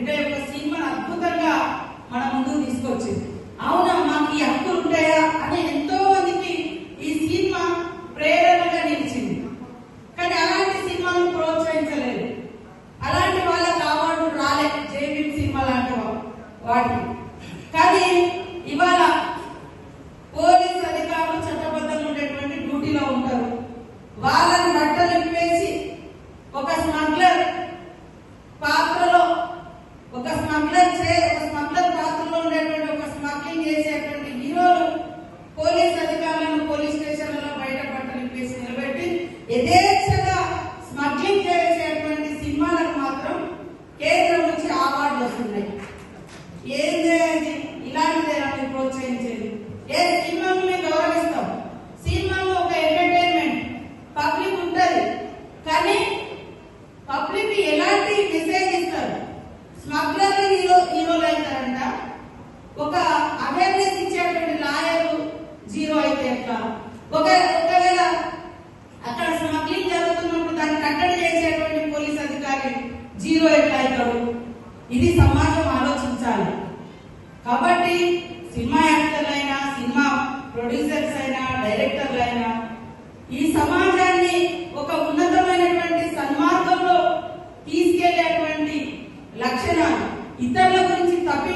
బిడ్డ యొక్క సినిమాను అద్భుతంగా మన ముందుకు తీసుకొచ్చింది. అవునా మాకు ఈ హక్కులు ఉంటాయా అని ఎంతో మందికి ఈ సినిమా ప్రేరణగా నిలిచింది. కానీ అలాంటి సినిమాను ప్రోత్సహించలేదు. అలాంటి వాళ్ళకి అవార్డు రాలే జేబీ సినిమా లాంటి వా- వాటికి. కానీ ఇవాళ పోలీస్ అధికారులు చట్టబద్ధంగా ఉండేటువంటి డ్యూటీలో ఉంటారు. వాళ్ళ వస్తున్నాయి ఏం చేయాలి? ఇలాంటిదేనా మీరు ప్రోత్సహించేది. ఏ సినిమాను మేము గౌరవిస్తాం? సినిమాలో ఒక ఎంటర్టైన్మెంట్ పబ్లిక్ ఉంటుంది. కానీ పబ్లిక్ ఎలాంటి మెసేజ్ ఇస్తారు? స్మగ్లర్లు హీరో హీరోలు అవుతారంట. ఒక అవేర్నెస్ ఇచ్చేటువంటి లాయర్ జీరో అయితే ఎట్లా? ఒక ఒకవేళ అక్కడ స్మగ్లింగ్ జరుగుతున్నప్పుడు దాన్ని కట్టడి చేసేటువంటి పోలీస్ అధికారి జీరో ఎట్లా అవుతాడు? ఇది సమాజం ఆలోచించాలి. కాబట్టి సినిమా యాక్టర్లు అయినా సినిమా ప్రొడ్యూసర్స్ అయినా డైరెక్టర్లు అయినా ఈ సమాజాన్ని ఒక ఉన్నతమైనటువంటి సన్మార్గంలో తీసుకెళ్ళేటువంటి లక్షణాలు ఇతరుల గురించి తప్పి